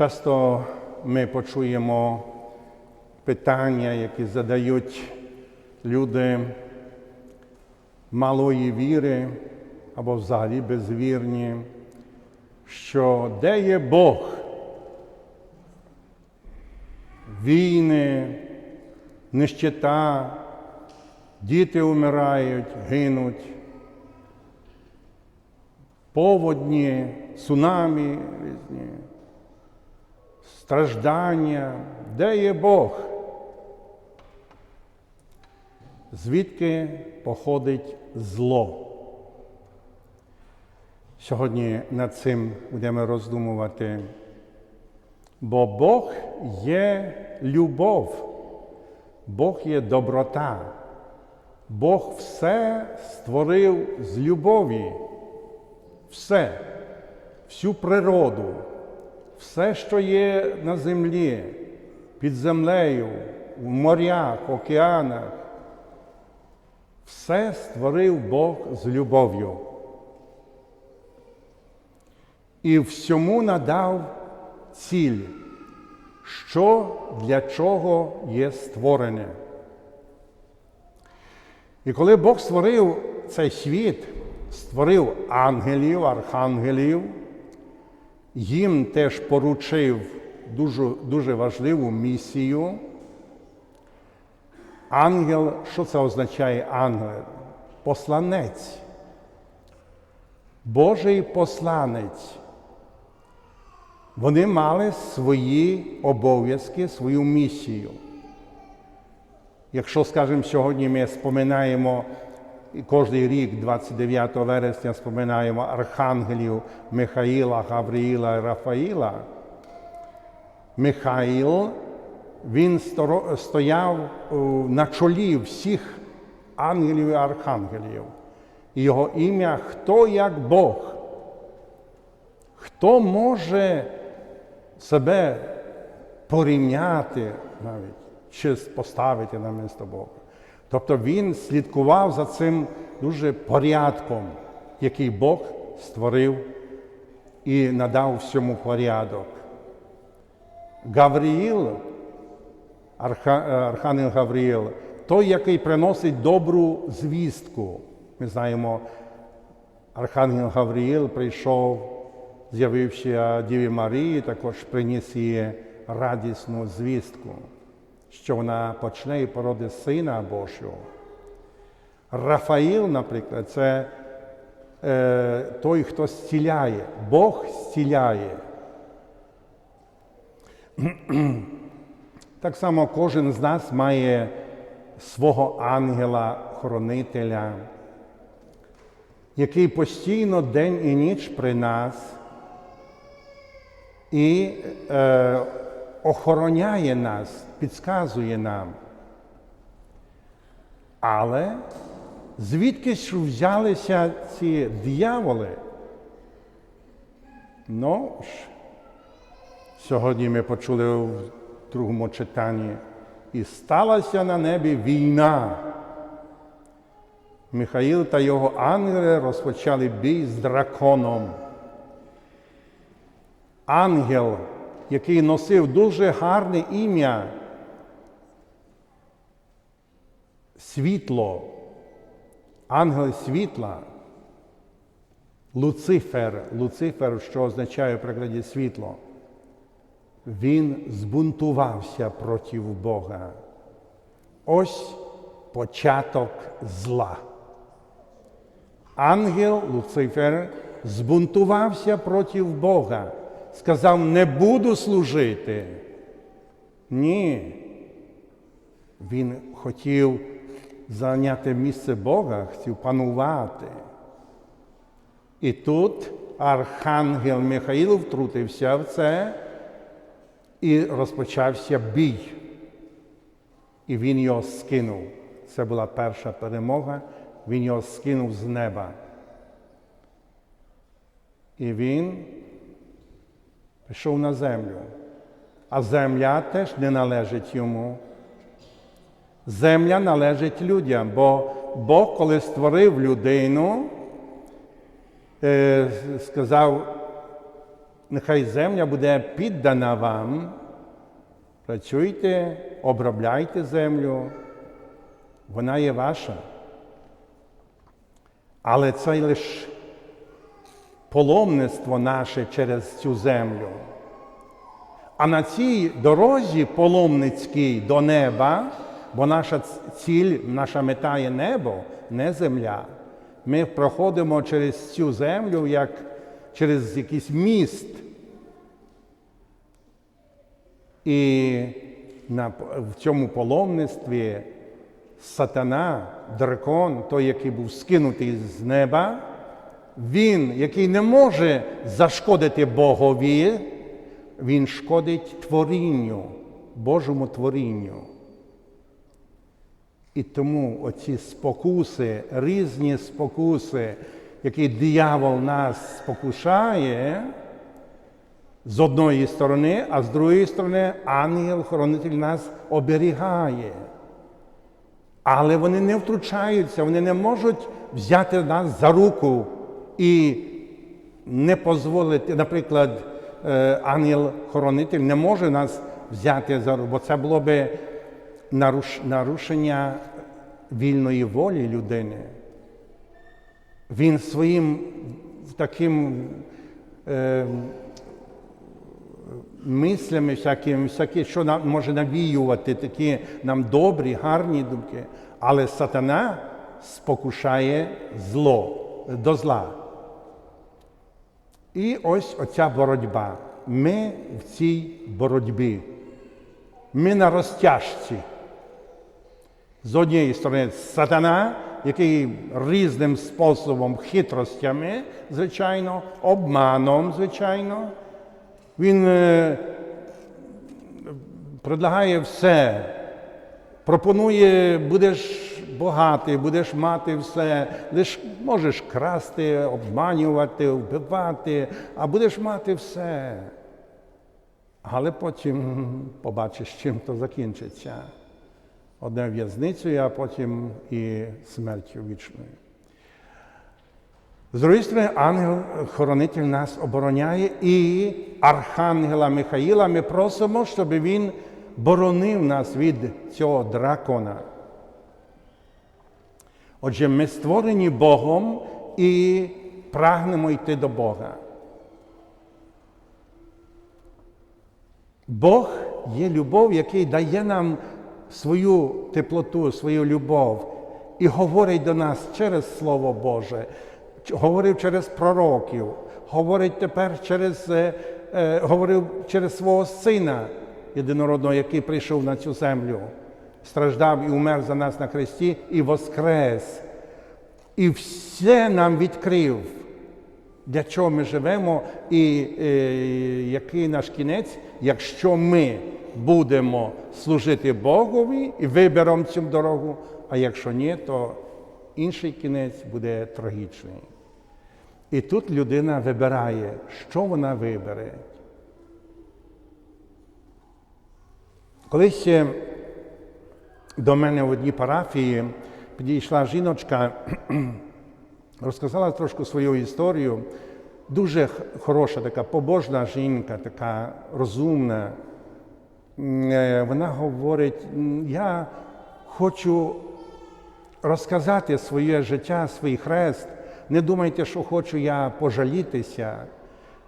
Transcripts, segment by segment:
Часто ми почуємо питання, які задають люди малої віри або взагалі безвірні, що де є Бог? Війни, нищета, діти вмирають, гинуть, поводні, цунамі різні, страждання, де є Бог? Звідки походить зло? Сьогодні над цим будемо роздумувати, бо Бог є любов, Бог є доброта, Бог все створив з любові, все, всю природу, все, що є на землі, під землею, в морях, океанах, все створив Бог з любов'ю. І всьому надав ціль, що для чого є створене. І коли Бог створив цей світ, створив ангелів, архангелів, їм теж поручив дуже, дуже важливу місію. Ангел, що це означає ангел? Посланець. Божий посланець. Вони мали свої обов'язки, свою місію. Якщо, скажімо, сьогодні ми споминаємо і кожен рік, 29 вересня, споминаємо архангелів Михаїла, Гавриїла і Рафаїла, Михаїл він стояв на чолі всіх ангелів і архангелів. Його ім'я хто як Бог. Хто може себе порівняти навіть чи поставити на місто Бога? Тобто він слідкував за цим дуже порядком, який Бог створив і надав всьому порядок. Гавріїл, Архангел Гавріїл, той, який приносить добру звістку. Ми знаємо, Архангел Гавріїл прийшов, з'явився Діві Марії, також приніс їй радісну звістку, що вона почне і породить Сина Божого. Рафаїл, наприклад, це е, той, хто зціляє, Бог зціляє. Так само кожен з нас має свого ангела-хоронителя, який постійно день і ніч при нас і е, охороняє нас, підказує нам. Але звідки ж взялися ці дияволи? Ну, ж, сьогодні ми почули в другому читанні. І сталася на небі війна. Михаїл та його ангели розпочали бій з драконом. Ангел, який носив дуже гарне ім'я, світло, ангел світла, Луцифер, Луцифер, що означає в прикладі світло. Він збунтувався проти Бога. Ось початок зла. Ангел Луцифер збунтувався проти Бога, сказав, не буду служити. Ні. Він хотів зайняти місце Бога, хотів панувати. І тут архангел Михаїл втрутився в це. І розпочався бій. І він його скинув. Це була перша перемога. Він його скинув з неба. І він пішов на землю. А земля теж не належить йому. Земля належить людям, бо Бог, коли створив людину, сказав, нехай земля буде піддана вам. Працюйте, обробляйте землю, вона є ваша. Але це лише паломництво наше через цю землю. А на цій дорозі паломницькій до неба, бо наша ціль, наша мета є небо, не земля. Ми проходимо через цю землю як через якийсь міст. І на, в цьому паломництві сатана, дракон, той, який був скинутий з неба, він, який не може зашкодити Богові, він шкодить творінню, Божому творінню. І тому оці спокуси, різні спокуси, які диявол нас спокушає, з одної сторони, а з другої сторони, ангел-хоронитель нас оберігає. Але вони не втручаються, вони не можуть взяти нас за руку і не дозволити, наприклад, е, ангел-хоронитель не може нас взяти за руку, бо це було би нарушення вільної волі людини. Він своїм таким е, мислями, всяким, всякі, що нам може навіювати, такі нам добрі, гарні думки. Але сатана спокушає зло до зла. І ось оця боротьба. Ми в цій боротьбі. Ми на розтяжці. З однієї сторони, сатана, який різним способом, хитростями, звичайно, обманом, звичайно, він е, предлагає все, пропонує, будеш багатий, будеш мати все, лиш можеш красти, обманювати, вбивати, а будеш мати все. Але потім побачиш, чим то закінчиться. Одне в'язницею, а потім і смертю вічною. З другої сторони, ангел-хоронитель нас обороняє, і Архангела Михаїла ми просимо, щоб він боронив нас від цього дракона. Отже, ми створені Богом і прагнемо йти до Бога. Бог є любов, який дає нам свою теплоту, свою любов і говорить до нас через Слово Боже, говорив через пророків, говорить тепер через, е, е, говорив через свого Сина єдинородного, який прийшов на цю землю, страждав і умер за нас на хресті і воскрес. І все нам відкрив, для чого ми живемо, і е, який наш кінець, якщо ми будемо служити Богові і виберемо цю дорогу, а якщо ні, то інший кінець буде трагічний. І тут людина вибирає, що вона вибере. Колись е, до мене в одній парафії підійшла жіночка, розказала трошки свою історію. Дуже хороша така побожна жінка, така розумна. Е, Вона говорить: я хочу розказати своє життя, свій хрест. Не думайте, що хочу я пожалітися.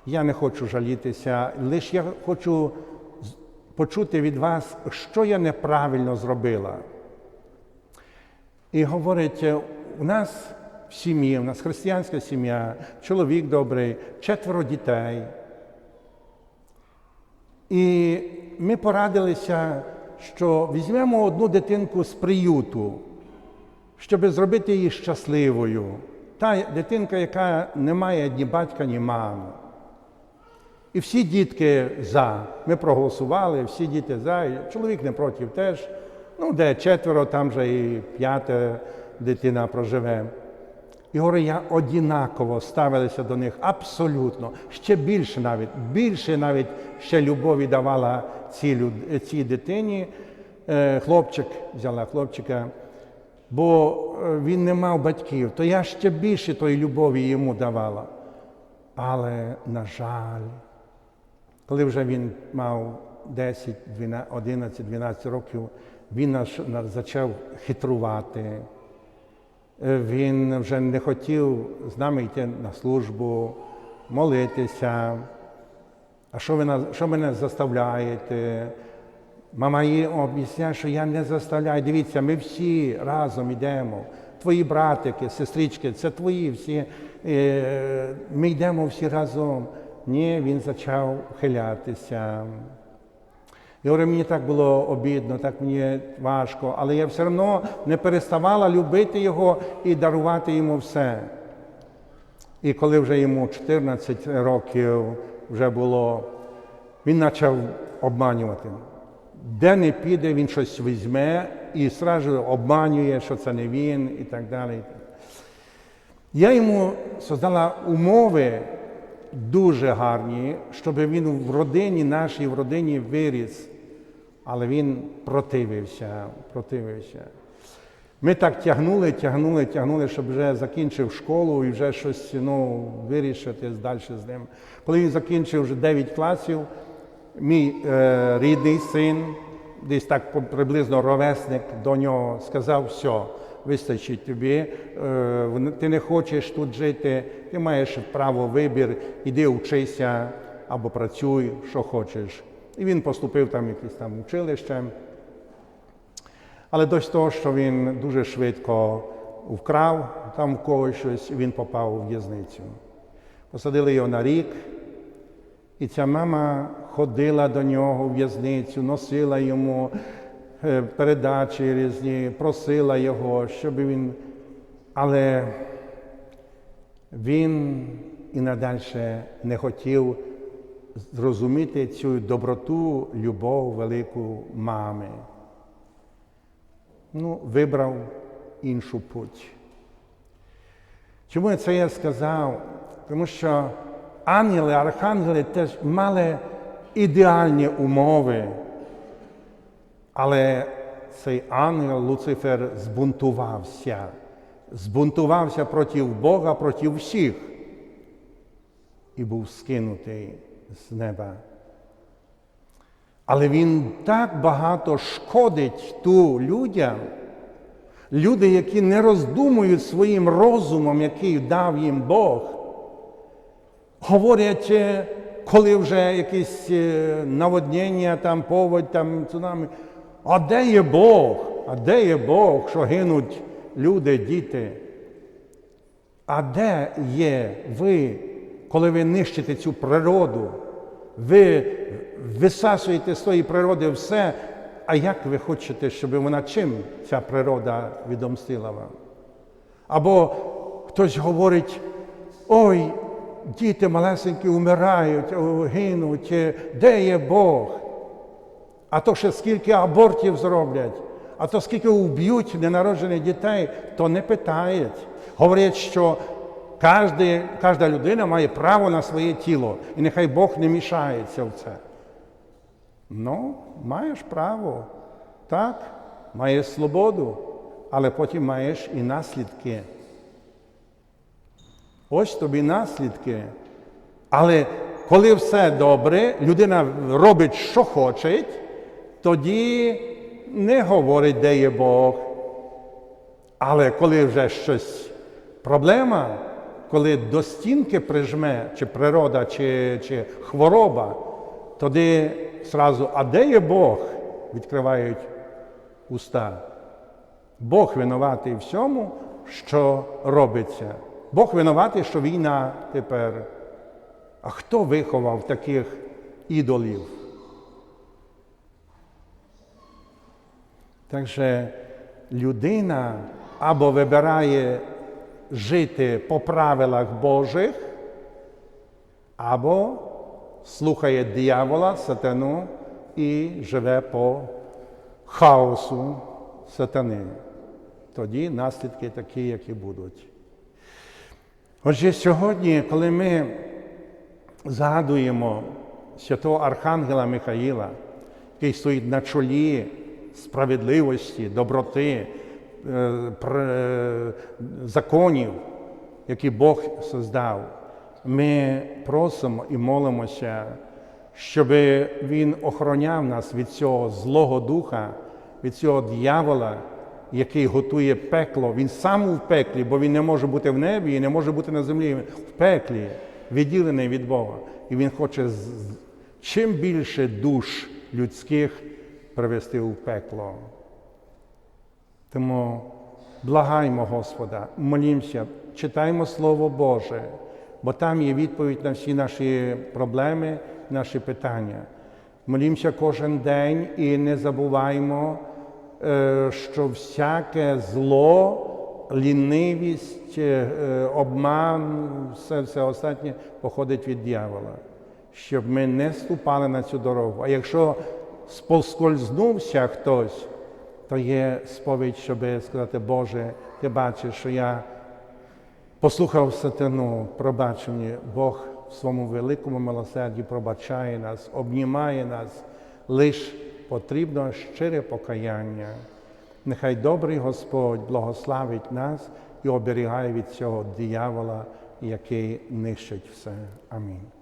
Я не хочу жалітися, лише я хочу почути від вас, що я неправильно зробила. І говорить, е, у нас в сім'ї, у нас християнська сім'я, чоловік добрий, четверо дітей. І ми порадилися, що візьмемо одну дитинку з приюту, щоб зробити її щасливою. Та дитинка, яка не має ні батька, ні мами. І всі дітки за. Ми проголосували, всі діти за, і чоловік не проти теж. Ну, де четверо, там вже і п'ята дитина проживе. І говорю, я однаково ставилася до них абсолютно, ще більше навіть, більше навіть ще любові давала цій, люд- цій дитині. Е, Хлопчик, взяла хлопчика, бо е, він не мав батьків, то я ще більше тої любові йому давала. Але, на жаль, коли вже він мав 10, 12, 11, 12 років, він почав хитрувати. Е, Він вже не хотів з нами йти на службу, молитися. А що ви, що мене заставляєте? Мама їй об'ясняє, що я не заставляю. Дивіться, ми всі разом йдемо. Твої братики, сестрички, це твої всі. Е, Ми йдемо всі разом. Ні, він почав хилятися. Я говорю, мені так було обідно, так мені важко, але я все одно не переставала любити його і дарувати йому все. І коли вже йому 14 років вже було, він почав обманювати. Де не піде, він щось візьме і одразу обманює, що це не він і так далі. Я йому создала умови дуже гарні, щоб він в родині нашій, в родині виріс. Але він противився, противився. Ми так тягнули, тягнули, тягнули, щоб вже закінчив школу і вже щось ну, вирішити далі з ним. Коли він закінчив вже 9 класів, мій е, рідний син, десь так приблизно ровесник до нього, сказав, все, вистачить тобі, е, ти не хочеш тут жити, ти маєш право вибір, іди вчися або працюй, що хочеш. І він поступив там якесь там училище. Але дось того, що він дуже швидко вкрав там в когось щось, він попав у в'язницю. Посадили його на рік, і ця мама ходила до нього в в'язницю, носила йому передачі різні, просила його, щоб він. Але він і надальше не хотів зрозуміти цю доброту, любов велику мами ну, вибрав іншу путь. Чому я це я сказав? Тому що ангели, архангели теж мали ідеальні умови, але цей ангел Луцифер збунтувався, збунтувався проти Бога, проти всіх і був скинутий з неба. Але він так багато шкодить ту людям, люди, які не роздумують своїм розумом, який дав їм Бог. Говорять, е, коли вже якісь е, наводнення, там, поводь, там, цунамі, а де є Бог? А де є Бог, що гинуть люди, діти? А де є ви, коли ви нищите цю природу? Ви висасуєте з тої природи все, а як ви хочете, щоб вона чим ця природа відомстила вам? Або хтось говорить, ой, діти малесенькі вмирають, гинуть, де є Бог? А то ще скільки абортів зроблять, а то скільки вб'ють ненароджених дітей, то не питають. Говорять, що кожна, людина має право на своє тіло, і нехай Бог не мішається в це. Ну, маєш право, так, маєш свободу, але потім маєш і наслідки. Ось тобі наслідки. Але коли все добре, людина робить, що хоче, тоді не говорить, де є Бог. Але коли вже щось проблема, коли до стінки прижме, чи природа, чи, чи хвороба, тоді зразу, а де є Бог? Відкривають уста. Бог винуватий всьому, що робиться. Бог винуватий, що війна тепер. А хто виховав таких ідолів? Так що людина або вибирає жити по правилах Божих, або слухає диявола, сатану і живе по хаосу сатани. Тоді наслідки такі, які будуть. Отже, сьогодні, коли ми згадуємо святого Архангела Михаїла, який стоїть на чолі справедливості, доброти, е, законів, які Бог создав, ми просимо і молимося, щоб Він охороняв нас від цього злого духа, від цього дьявола, який готує пекло. Він сам у пеклі, бо він не може бути в небі і не може бути на землі. В пеклі, відділений від Бога. І він хоче чим більше душ людських привести у пекло. Тому благаймо Господа, молімося, читаймо Слово Боже, бо там є відповідь на всі наші проблеми, наші питання. Молімося кожен день і не забуваймо, е, що всяке зло, лінивість, е, е, обман, все, все остатнє походить від дьявола, щоб ми не ступали на цю дорогу. А якщо поскользнувся хтось, то є сповідь, щоб сказати, Боже, ти бачиш, що я послухав сатану, пробач мені, Бог в своєму великому милосерді пробачає нас, обнімає нас, лиш потрібно щире покаяння. Нехай добрий Господь благословить нас і оберігає від цього диявола, який нищить все. Амінь.